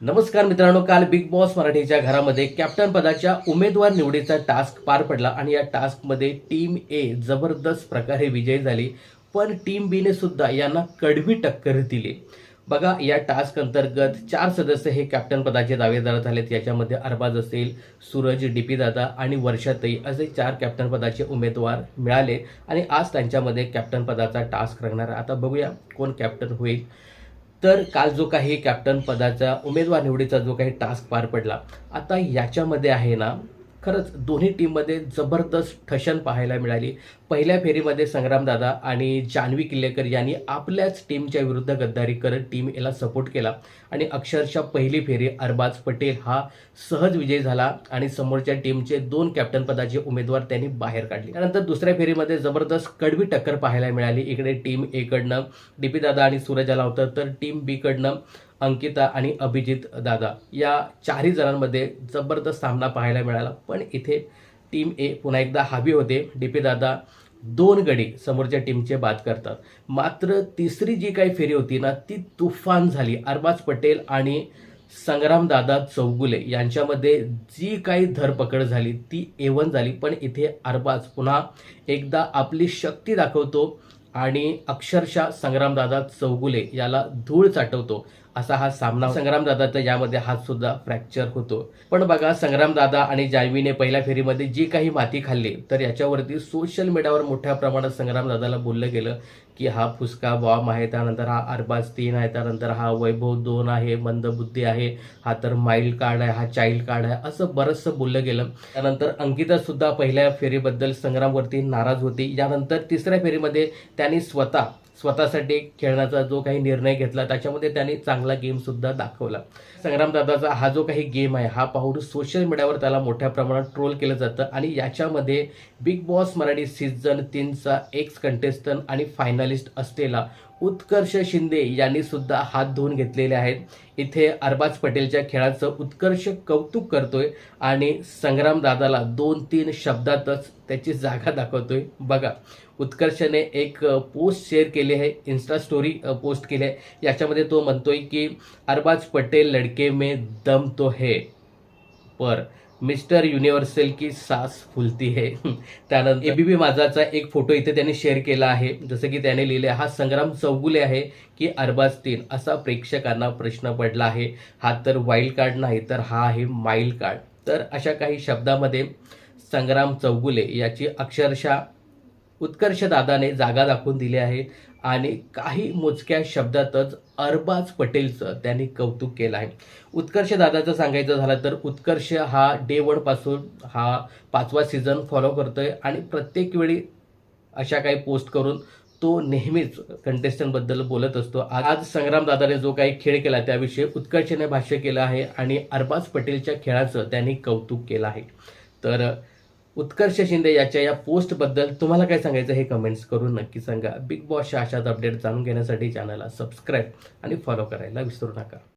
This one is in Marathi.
नमस्कार मित्रांनो काल बिग बॉस मराठीच्या घरामध्ये कॅप्टन पदाच्या उमेदवार निवडीचा टास्क पार पडला आणि या टास्कमध्ये टीम ए जबरदस्त प्रकारे विजयी झाली पण टीम बीने सुद्धा यांना कडवी टक्कर दिली. बघा या टास्क अंतर्गत चार सदस्य हे कॅप्टन पदाचे दावेदार झालेत. याच्यामध्ये अरबाज असेल सूरज डीपी दादा आणि वर्षाताई असे चार कॅप्टन पदाचे उमेदवार मिळाले आणि आज त्यांच्यामध्ये कॅप्टन पदाचा टास्क रंगणार आता बघूया कोण कॅप्टन होईल. तर काल जो काही कॅप्टन पदाचा उमेदवार निवडीचा जो काही टास्क पार पडला आता याच्यामध्ये आहे ना खरंच दोन्ही टीममध्ये जबरदस्त ठशन पाहायला मिळाली. पहिल्या फेरीमध्ये संग्रामदादा आणि जान्हवी किल्लेकर यांनी आपल्याच टीमच्या विरुद्ध गद्दारी करत टीम याला सपोर्ट केला. आणि अक्षरशः पहिली फेरी अरबाज पटेल हा सहज विजय झाला आणि समोरच्या टीमचे दोन कॅप्टन पदाचे उमेदवार त्यांनी बाहेर काढले. त्यानंतर दुसऱ्या फेरीमध्ये जबरदस्त कडवी टक्कर पाहायला मिळाली. इकडे टीम एकडनं डी डीपी दादा आणि सूरज आला होता तर टीम बीकडनं अंकिता आणि अभिजित दादा या चारही जणांमध्ये जबरदस्त सामना पाहायला मिळाला. पण इथे टीम ए पुन्हा एकदा हवी होते. डी पी दादा दोन गडी समोरच्या टीमचे बाद करतात. मात्र तिसरी जी काही फेरी होती ना ती तुफान झाली. अरबाज पटेल आणि संग्रामदादा चौगुले यांच्यामध्ये जी काही धरपकड झाली ती एवन झाली. पण इथे अरबाज पुन्हा एकदा आपली शक्ती दाखवतो आणि अक्षरशः संग्रामदादा चौगुले याला धूळ चाटवतो. असा हा सामना संग्रामदादाचा यामध्ये हात सुद्धा फ्रॅक्चर होतो. पण बघा संग्रामदादा आणि जान्हवीने पहिल्या फेरीमध्ये जी काही माती खाल्ली तर याच्यावरती सोशल मीडियावर मोठ्या प्रमाणात संग्रामदादाला बोललं गेलं की हा फुसका बॉम्ब आहे त्यानंतर हा अरबाज तीन आहे त्यानंतर हा वैभव दोन आहे मंदबुद्धी आहे हा तर माइल्ड कार्ड आहे हा चाइल्ड कार्ड आहे असं बरंचसं बोललं गेलं. त्यानंतर अंकिता सुद्धा पहिल्या फेरीबद्दल संग्रामवरती नाराज होती. यानंतर तिसऱ्या फेरीमध्ये त्यांनी स्वतः स्वतःसाठी खेळण्याचा जो काही निर्णय घेतला त्याच्यामध्ये त्यांनी चांगला गेमसुद्धा दाखवला. संग्रामदादाचा हा जो काही गेम आहे हा पाहून सोशल मीडियावर त्याला मोठ्या प्रमाणात ट्रोल केलं जातं आणि याच्यामध्ये बिग बॉस मराठी सीझन तीनचा एक्स कंटेस्टंट आणि फायनलिस्ट असलेला उत्कर्ष शिंदे यांनी सुद्धा हात धुवून घेतलेले आहेत. इथे अरबाज पटेलच्या खेळाचं उत्कर्ष कौतुक करतोय आणि संग्राम दादाला दोन तीन शब्दातच त्याची जागा दाखवतोय. बघा उत्कर्षने एक पोस्ट शेअर केली आहे इन्स्टा स्टोरी पोस्ट केली आहे. याच्यामध्ये तो म्हणतोय की अरबाज पटेल लडके में दम तो है पर मिस्टर युनिव्हर्सल की सास फुलती है त्यानंतर एबीबी माझाचा एक फोटो इथे त्यांनी शेअर केला आहे. जसं की त्याने लिहिले हा संग्राम चौगुले आहे की अरबाज तीन? असा प्रेक्षकांना प्रश्न पडला आहे. हा तर वाईल्ड कार्ड नाही तर हा आहे माइल्ड कार्ड तर अशा काही शब्दामध्ये संग्राम चौगुले याची अक्षरशः उत्कर्ष दादाने जागा दाखवून दिली आहे आणि काही मोजक्या शब्दातच अरबाज पटेलचं त्यांनी कौतुक केलं आहे. उत्कर्ष दादाचं सांगायचं झालं तर उत्कर्ष हा डे वनपासून हा पाचवा सीझन फॉलो करतो आहे आणि प्रत्येक वेळी अशा काही पोस्ट करून तो नेहमीच कंटेस्टंटबद्दल बोलत असतो. आज संग्राम दादाने जो काही खेळ केला त्याविषयी उत्कर्षने भाष्य केलं आहे आणि अरबाज पटेलच्या खेळाचं त्यांनी कौतुक केलं आहे. तर उत्कर्ष शिंदे याच्या या पोस्टबद्दल तुम्हाला काय सांगायचं हे कमेंट्स करून नक्की सांगा. बिग बॉसच्या अशाच अपडेट जाणून घेण्यासाठी चॅनलला सबस्क्राईब आणि फॉलो करायला विसरू नका.